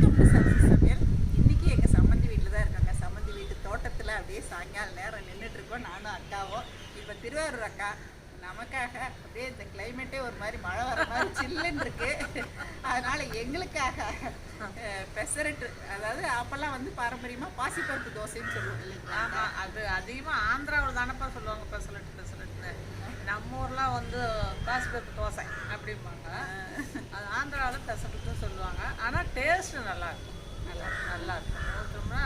Welcome to சமையல் இன்னைக்கு எங்கள் சம்மந்தி வீட்டில் தான் இருக்காங்க. சம்மந்தி வீட்டு தோட்டத்தில் அப்படியே சாயங்காலம் நேரம் நின்றுட்டு இருக்கோம். நானும் அக்காவும். இப்போ திருவாரூர் அக்கா நமக்காக அப்படியே இந்த கிளைமேட்டே ஒரு மாதிரி மழை வர மாதிரி சில்லுன்னு இருக்கு. அதனால எங்களுக்காக பெசரட்டு அதாவது அப்போல்லாம் வந்து பாரம்பரியமாக பாசிப்பருப்பு தோசைன்னு சொல்லுவோம் இல்லைங்களா? ஆமா அது அதிகமா ஆந்திராவில் தானப்பா சொல்லுவாங்க பெசலட் பெசலட்னு நம்ம ஊர்லாம் வந்து பாசிப்பருப்பு தோசை அப்படிம்பாங்க. அது ஆந்திராவில் பெசலட்னு சொல்லுவாங்க. ஆனா டேஸ்ட் நல்லா இருக்கும். நல்லா நல்லா இருக்கும். ஊற்றோம்னா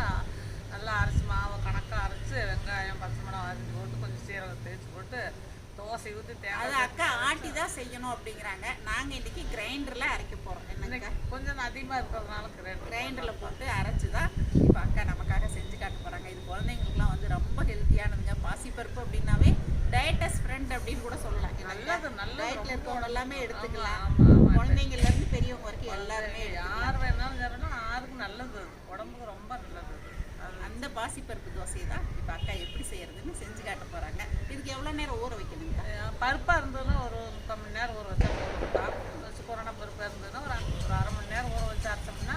நல்லா அரைச்சி மாவு கணக்காக அரைச்சி வெங்காயம் பச்சை மிளகா அரைச்சி போட்டு கொஞ்சம் சீரகம் தேய்ச்சி போட்டு தோசை ஊற்றி அது தேங்காய் அக்கா ஆட்டி தான் செய்யணும் அப்படிங்கிறாங்க. நாங்கள் இன்னைக்கு கிரைண்டரில் அரைக்க போகிறோம் என்னங்க கொஞ்சம் அதிகமாக இருக்கிறதுனால கிரைண்டரில் போட்டு அரைச்சி தான் இப்போ அக்கா நமக்காக செஞ்சு காட்ட போகிறாங்க இது குழந்தைங்களுக்குலாம் வந்து ரொம்ப ஹெல்த்தியானதுங்க பாசிப்பருப்பு அப்படின்னாவே டயட்டஸ் ஃப்ரெண்ட் அப்படின்னு கூட சொல்லலாம். நல்லது, நல்லது, டயட்டில் இருக்கவங்க எல்லாமே எடுத்துக்கலாம். குழந்தைங்கள்லேருந்து பெரியவங்க வரைக்கும் எல்லாருமே யார் வேணாலும் சாப்பிடணும் யாருக்கும் நல்லது அது. உடம்புக்கு ரொம்ப நல்லது அது அந்த பாசிப்பருப்பு தோசையை தான் இப்போ அக்கா எப்படி செய்யறதுன்னு செஞ்சு காட்ட போகிறாங்க இதுக்கு எவ்வளோ நேரம் ஊற வைக்கணுங்க அஹ் பருப்பா இருந்ததுன்னா ஒரு முக்கால் மணி நேரம் ஊற வச்சா போதும் வச்சு கொரோனா பருப்பாக இருந்ததுன்னா ஒரு ஒரு அரை மணி நேரம் ஊற வச்சு அரைச்சோம்னா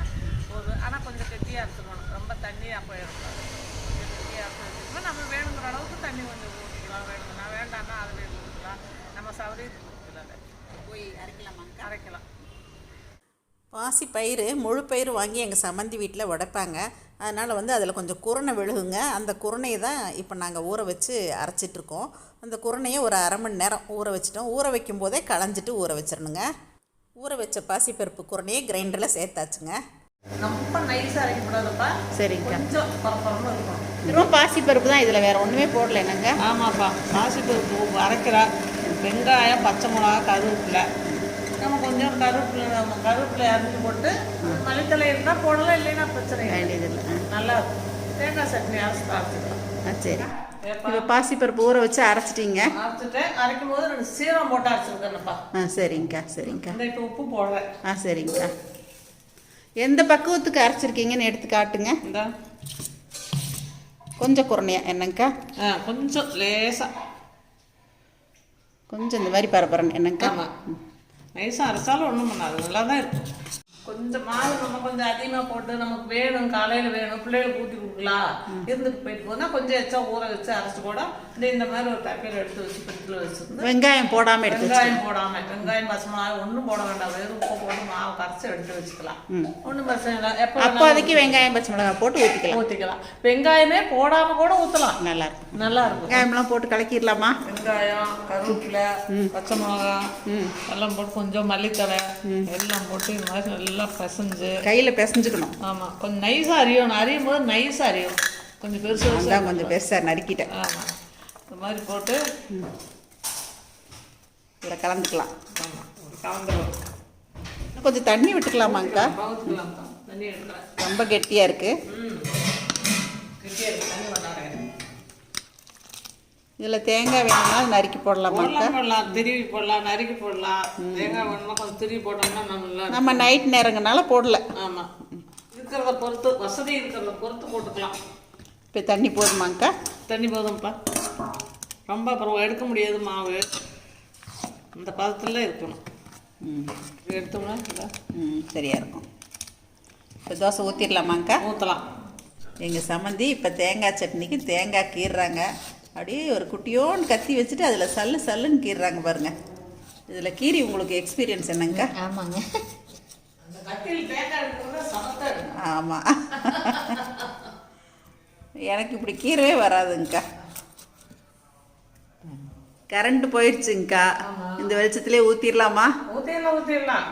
போதும் ஆனால் கொஞ்சம் கெட்டியாக அரைச்சிக்கணும். ரொம்ப தண்ணியாக போயிடக்கூடாது கொஞ்சம் கெட்டியாக அரைச்சி நம்ம வேணுங்கிற அளவுக்கு தண்ணி கொஞ்சம் ஊற்றிக்கலாம் வேணும்னா வேண்டாம்னா அதில் ஊற்றிக்கலாம் நம்ம சௌரியத்துக்கு ஊற்றிக்கலாம் அதை. போய் அரைக்கலாமாங்க? அரைக்கலாம். பாசி பயிறு முழு பயிறு வாங்கி எங்கள் சம்மந்தி வீட்டில் உடைப்பாங்க அதனால் வந்து அதில் கொஞ்சம் குருணை விழுகுங்க. அந்த குருணையை தான் இப்போ நாங்கள் ஊற வச்சு அரைச்சிட்ருக்கோம். அந்த குருணையை ஒரு அரை மணி நேரம் ஊற வச்சிட்டோம். ஊற வைக்கும் போதே களைஞ்சிட்டு ஊற வச்சிடணுங்க. ஊற வச்ச பாசிப்பருப்பு குருணையை கிரைண்டரில் சேர்த்தாச்சுங்க. ரொம்ப நைஸாக அரைக்கக்கூடாதுப்பா சரிங்க. கொஞ்சம் பரபரன்னு இருக்கும். வெறும் பாசிப்பருப்பு தான் இதில் வேறு ஒன்றுமே போடல என்னங்க? ஆமாப்பா. பாசிப்பருப்பு அரைக்கிறா வெங்காயம் பச்சை மிளகா கருவேப்பிலை. நம்ம கொஞ்சம் கருவேப்பிலை நம்ம கருவேப்பிலை அரைச்சி போட்டு மல்லித்தலை இருந்தால் போடலாம் இல்லைன்னா பிரச்சனை இல்லை. வேண்டியதில்லை. நல்லா தேங்காய் சட்னி அரைச்சி அரைச்சிக்கலாம் ஆ சரி. இப்போ பாசிப்பருப்பு ஊற வச்சு அரைச்சிட்டிங்க. அரைச்சிட்டு அரைக்கும் போது ரெண்டு சீரகம் போட்டு அரைச்சிருக்கேன்ப்பா. ஆ சரிங்கக்கா சரிங்கக்கா. இந்த இப்போ உப்பு போடுறேன். ஆ சரிங்கக்கா. எந்த பக்குவத்துக்கு அரைச்சிருக்கீங்கன்னு எடுத்து காட்டுங்க. இந்த. கொஞ்சம் குறைமையா என்னங்கக்கா? ஆ கொஞ்சம் லேசாக கொஞ்சம் இந்த மாதிரி பரபரன்னு என்னங்கக்கா? ஆமாம் நைஸாக அரைச்சாலும் ஒன்றும் பண்ணாது. நல்லா தான் இருக்கும். கொஞ்சம் மாவு நம்ம கொஞ்சம் அதிகமாக போட்டு நமக்கு வேணும் காலையில் வேணும் பிள்ளைகளுக்கு ஊற்றி கொடுக்கலாம் இருந்துட்டு போயிட்டு போனால் கொஞ்சம் எச்சா ஊற வச்சு அரைச்சி கூட இந்த இந்த மாதிரி ஒரு தப்பியில் எடுத்து வச்சு பெட்டில் வச்சுருந்து வெங்காயம் போடாமல் எடுத்து வெங்காயம் போடாம வெங்காயம் பச்சை மிளகாய் ஒன்றும் போட வேண்டாம். வெறும் உப்பு போட்டு மாவு கரைச்சி எடுத்து வச்சுக்கலாம். ஒன்றும் பிரச்சனை இல்லை. எப்போ அப்போதைக்கு வெங்காயம் பச்சை மிளகாய் போட்டு ஊற்றிக்கலாம் ஊற்றிக்கலாம் வெங்காயமே போடாமல் கூட ஊற்றலாம் நல்லா இருக்கும். நல்லா இருக்கும். வெங்காயம்லாம் போட்டு கலக்கிடலாமா? வெங்காயம் கருவேப்பிலை பச்சை மிளகா எல்லாம் போட்டு கொஞ்சம் மல்லித்தழை எல்லாம் போட்டு இந்த மாதிரி நல்லா பசைஞ்சு. கையில் பிசைஞ்சுக்கணும். ஆமாம் கொஞ்சம் நைஸாக அறியணும் அறியும் போது நைஸாக அறியும் கொஞ்சம் பெருசு பெருசா அதான் கொஞ்சம் பெருசாக நறுக்கிட்டேன். ஆமாம் இந்த மாதிரி போட்டு. இதில் கலந்துக்கலாம். இன்னும் கொஞ்சம் தண்ணி விட்டுக்கலாமாங்கக்கா தண்ணி ரொம்ப கெட்டியாக இருக்குது இதில் தேங்காய் வேணும்னா நறுக்கி போடலாம் போடலாம் திருவி போடலாம் நறுக்கி போடலாம். தேங்காய் வேணுமா கொஞ்சம் திருவி போட்டோம்னா நல்லா நம்ம நைட் நேரங்கனால போடல. ஆமாம் இருக்கிறத பொறுத்து வசதி இருக்கிறத பொறுத்து போட்டுக்கலாம். இப்போ தண்ணி போதுமாங்கக்கா தண்ணி போதும்ப்பா. ரொம்ப அப்புறம் எடுக்க முடியாது மாவு. இந்த பதத்தில் இருக்கணும். ம். எடுத்தோம்னா ம் சரியாக இருக்கும். இப்போ தோசை ஊற்றிடலாமாங்கக்கா ஊற்றலாம் எங்கள் சம்மந்தி இப்போ தேங்காய் சட்னிக்கு தேங்காய் கீறுறாங்க. அப்படியே ஒரு குட்டியோன்னு கத்தி வச்சுட்டு அதில் சல்லு சல்லுன்னு கீறுறாங்க பாருங்க. இதில் கீரி உங்களுக்கு எக்ஸ்பீரியன்ஸ் என்னங்கக்கா ஆமாங்க. ஆமாம் எனக்கு இப்படி கீரவே வராதுங்கக்கா. கரண்ட் போயிடுச்சுங்கக்கா. இந்த வெளிச்சத்திலே ஊற்றிடலாமா ஊற்றிடலாம் ஊற்றிடலாம்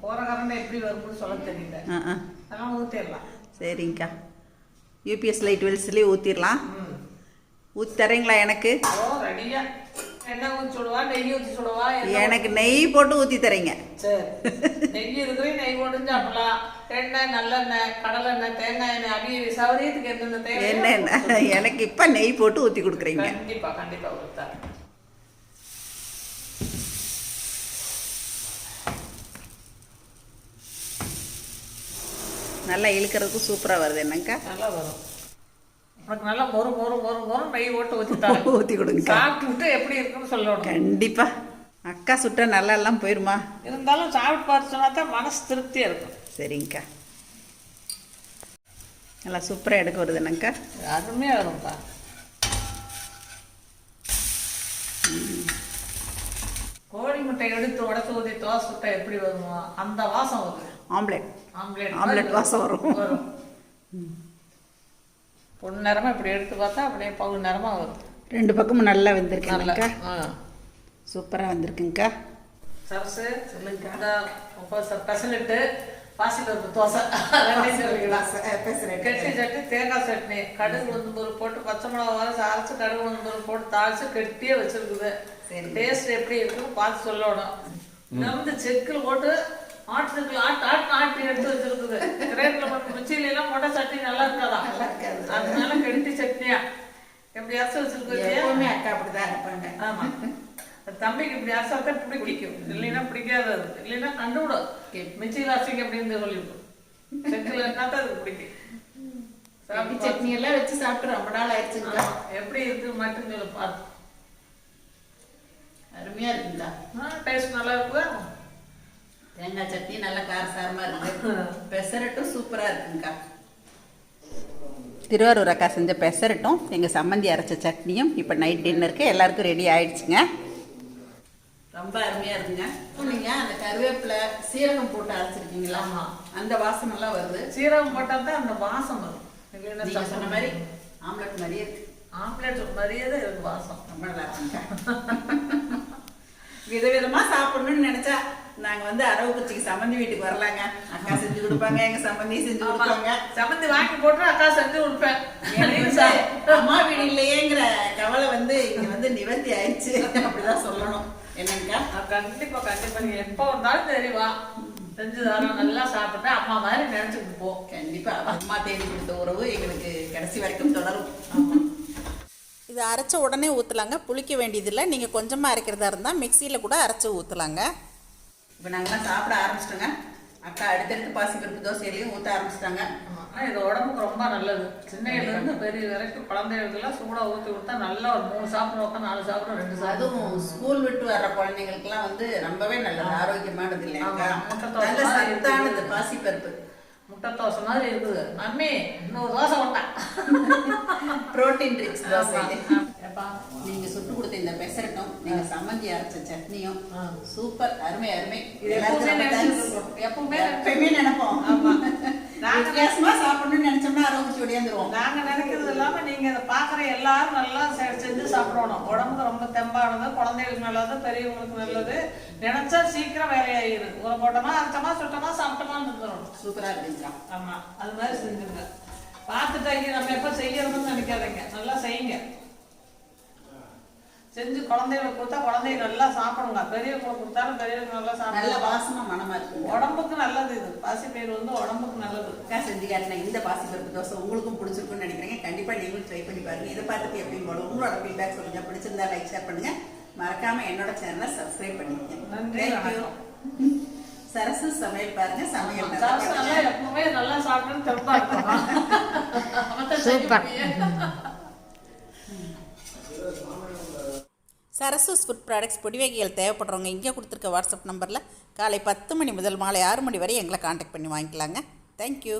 போகிற கரண்ட் எப்படி வரும்னு சொல்ல தெரியல. ஊற்றிடலாம் சரிங்கக்கா. யூபிஎஸ் லைட் வெளிச்சத்துலேயே ஊற்றிடலாம் ம். ஊற்றி தரீங்களா எனக்கு? ஊற்றி ஊற்றி எனக்கு நெய் போட்டு ஊற்றி தரீங்க நெய் இருக்கிறே நெய் போட்டு சாப்பிடலாம். எண்ணெய் நல்லெண்ணெய் கடலெண்ணெய் தேங்காய் எண்ணெய் அடி சவரியத்துக்கு எந்தெந்த தேவை? என்ன எனக்கு இப்போ நெய் போட்டு ஊற்றி கொடுக்குறீங்க. கண்டிப்பா கண்டிப்பா கொடுத்தா நல்லா இழுக்கிறதுக்கும் சூப்பராக வருது என்னங்கக்கா நல்லா வரும். உனக்கு நல்லா மொறு மொறு மொறு மொறு நெய் போட்டு ஊற்றி ஊற்றி கொடுங்க. சாப்பிட்டு விட்டு எப்படி இருக்குன்னு சொல்லணும். கண்டிப்பாக அக்கா சுட்ட நல்லா எல்லாம் போயிருமா? இருந்தாலும் சாப்பிட்டு பார்த்து சொன்னா தான் மனசு திருப்தியா இருக்கும். சரிங்கக்கா. நல்லா சூப்பராக எடுக்க வருது என்னக்கா அருமையாக வரும்ப்பா. கோழி முட்டை எடுத்து உடச்சு ஊற்றி தோசை சுட்டா எப்படி வருமோ அந்த வாசம் வரும் ஆம்லேட். ஆம்லேட். ஆம்லெட் வாசம் வரும். வரும். பொண்ணு நேரமாக இப்படி எடுத்து பார்த்தா அப்படியே பகு நேரமாக வரும். ரெண்டு பக்கமும் நல்லா வெந்திருக்குங்கக்கா சூப்பராக வந்திருக்குங்கக்கா. சரசு சொல்லுங்க பெசலிட்டு பாசிப்பருப்பு தோசை. ரெண்டையும் சொல்லிக்கலாம் கெட்டி சட்னி தேங்காய் சட்னி. கடுகு உளுந்தம்பருப்பு போட்டு பச்சை மிளகா அரைச்சு கடுகு உளுந்தம்பருப்பு போட்டு தாளிச்சு கெட்டியே வச்சிருக்குது. சரி. டேஸ்ட் எப்படி இருக்குன்னு பார்த்து சொல்லணும். வந்து செக்கில் போட்டு ஆட்டுக்கு ஆட்டு ஆட்டு ஆட்டி எடுத்து வச்சிருக்குது கிரேட்ல போட்டு மிச்சில எல்லாம் போட்ட சட்னி நல்லா இருக்காதா? நல்லா இருக்காது. அதனால கெட்டி சட்னியா? எப்படி அரைச்சு வச்சிருக்கு எப்பவுமே அக்கா அப்படிதான் இருப்பாங்க. ஆமா. அது தம்பிக்கு இப்படி அரைச்சா பிடிக்கும். இல்லைன்னா பிடிக்காது அது. இல்லைன்னா கண்டுவிடும் மிச்சியில் அரைச்சிங்க அப்படின்னு சொல்லிவிடும். செக்கில் என்னத்தான் அதுக்கு பிடிக்கும். சட்னி எல்லாம் வச்சு சாப்பிட்டு ரொம்ப நாள் ஆயிடுச்சுங்கக்கா ஆமா. எப்படி இருக்கு மட்டும் சொல்லி பார்த்து அருமையாக இருக்குங்கக்கா டேஸ்ட் நல்லா இருக்கு தேங்காய் சட்னி நல்லா காரசாரமாக இருக்கு. பெசரட்டும் சூப்பராக இருக்குங்கக்கா திருவாரூர் அக்கா செஞ்ச பெசரட்டும் எங்கள் சம்மந்தி அரைச்ச சட்னியும் இப்போ நைட் டின்னருக்கு எல்லாருக்கும் ரெடி ஆயிடுச்சுங்க. ரொம்ப அருமையாக இருக்குங்க. நீங்கள் அந்த கருவேப்பிலை சீரகம் போட்டு அரைச்சிருக்கீங்களா? ஆமா. அந்த வாசமெல்லாம் வருது. சீரகம் போட்டால் தான் அந்த வாசம் வரும். நீங்கள் சொன்ன மாதிரி ஆம்லெட் மாதிரியே இருக்கு. ஆம்லேட் மாதிரியே தான் இருக்கு வாசம். ரொம்ப நல்லா இருக்குங்க. விதவிதமா சாப்பிடணும்னு நினைச்சா நாங்க வந்து அரவக்குச்சிக்கு சம்மந்தி வீட்டுக்கு வரலாங்க. அக்கா செஞ்சு கொடுப்பாங்க எங்க சம்மந்தி செஞ்சு கொடுப்பாங்க. சமந்தி வாங்கி போட்டு அக்கா செஞ்சு கொடுப்பேன். அம்மா வீடு இல்லையேங்கிற கவலை வந்து இங்க வந்து நிவர்த்தி ஆயிடுச்சு. அப்படிதான் சொல்லணும். என்னங்கக்கா நான் கண்டிப்பா கண்டிப்பா. நீ எப்போ வந்தாலும் சரி வா. செஞ்சு தரோம் நல்லா சாப்பிட்டு அம்மா மாதிரி நினைச்சுக்கிட்டு போ. கண்டிப்பா. அம்மா தேடி கொடுத்த உறவு எங்களுக்கு கடைசி வரைக்கும் தொடரும். இது அரைச்ச உடனே ஊற்றலாங்க புளிக்க வேண்டியதில்லை. நீங்கள் கொஞ்சமாக அரைக்கிறதா இருந்தால் மிக்சியில் கூட அரைச்சி ஊற்றலாங்க இப்போ நாங்கள்லாம் சாப்பிட ஆரம்பிச்சிட்டோங்க. அக்கா அடுத்தடுத்து பாசிப்பருப்பு தோசையிலையும் ஊற்ற ஆரம்பிச்சிட்டாங்க. ஆமா. ஆனா இது உடம்புக்கு ரொம்ப நல்லது. சின்னையில இருந்து பெரிய வரைக்கும் குழந்தைகளுக்கெல்லாம் சூடா ஊற்றி கொடுத்தா நல்லா ஒரு மூணு சாப்பிடுவோம் நாலு சாப்பிடும் ரெண்டு அதுவும் ஸ்கூல் விட்டு வர்ற குழந்தைங்களுக்குலாம் வந்து ரொம்பவே நல்லது. ஆரோக்கியமானது தோசை நல்ல சத்தானது இருக்குது. பாசிப்பருப்பு முட்டை தோசை மாதிரி இருக்குது. மம்மி இன்னொரு தோசை கொண்டேன் புரோட்டீன் ரிச் தோசை. இது. ஏப்பா நீங்க சுட்டு கொடுத்த இந்த பெசரட்டும் நீங்க சம்மந்தி அரைச்ச சட்னியும். சூப்பர் அருமை அருமை. எப்பவுமே எப்பயுமே நினைப்போம். ஆமா. நாங்க வித்தியாசமா சாப்பிடணும்னு நினைச்சோம்னா அறுபது ஒடியாந்துருவோம் நாங்க நினைக்கிறது இல்லாம நீங்க இதை பாக்குற எல்லாரும் நல்லா செஞ்சு சாப்பிடணும். உடம்புக்கு ரொம்ப தெம்பானது குழந்தைகளுக்கு நல்லது பெரியவங்களுக்கு நல்லது. நினைச்சா சீக்கிரம் வேலையாயிரு ஒரு போட்டோமா அரைச்சோமா சுட்டமா சூப்பரா இருக்குங்கக்கா ஆமா அது மாதிரி செஞ்சுங்க பார்த்துட்டாங்க நம்ம எப்ப செய்யறதுன்னு நினைக்காதீங்க. நல்லா செய்யுங்க. செஞ்சு குழந்தைகளுக்கு கொடுத்தா குழந்தைங்க நல்லா சாப்பிடுங்க. பெரியவங்களுக்கு கொடுத்தாலும் பெரியவங்க நல்லா நல்ல சாப்பிடுங்க வாசமா மனமா இருக்குங்க. உடம்புக்கு நல்லது இது. பாசிப்பயிர் வந்து உடம்புக்கு நல்லது. செஞ்சு காட்டின இந்த பாசிப்பருப்பு தோசை உங்களுக்கும் பிடிச்சிருக்கும்னு நினைக்கிறேன் கண்டிப்பா நீங்களும் ட்ரை பண்ணி பாருங்க. இதை பார்த்துட்டு எப்பயும் போல உங்களோட ஃபீட்பேக் சொல்லுங்க. பிடிச்சிருந்தா லைக் ஷேர் பண்ணுங்க. மறக்காம என்னோட சேனலை சப்ஸ்கிரைப் பண்ணிக்கங்க. நன்றி. சரசு சமையல் பாருங்க சமையல் பண்ணுங்க. நல்லா எப்பவுமே நல்லா தெம்பா இருக்கும் சூப்பர். சரசூஸ் ஃபுட் ப்ராடக்ட்ஸ் பொடி வகைகள் தேவைப்படுறவங்க இங்கே கொடுத்துருக்க வாட்ஸ்அப் நம்பரில் காலை பத்து மணி முதல் மாலை ஆறு மணி வரை எங்களை காண்டாக்ட் பண்ணி வாங்கிக்கலாங்க தேங்க்யூ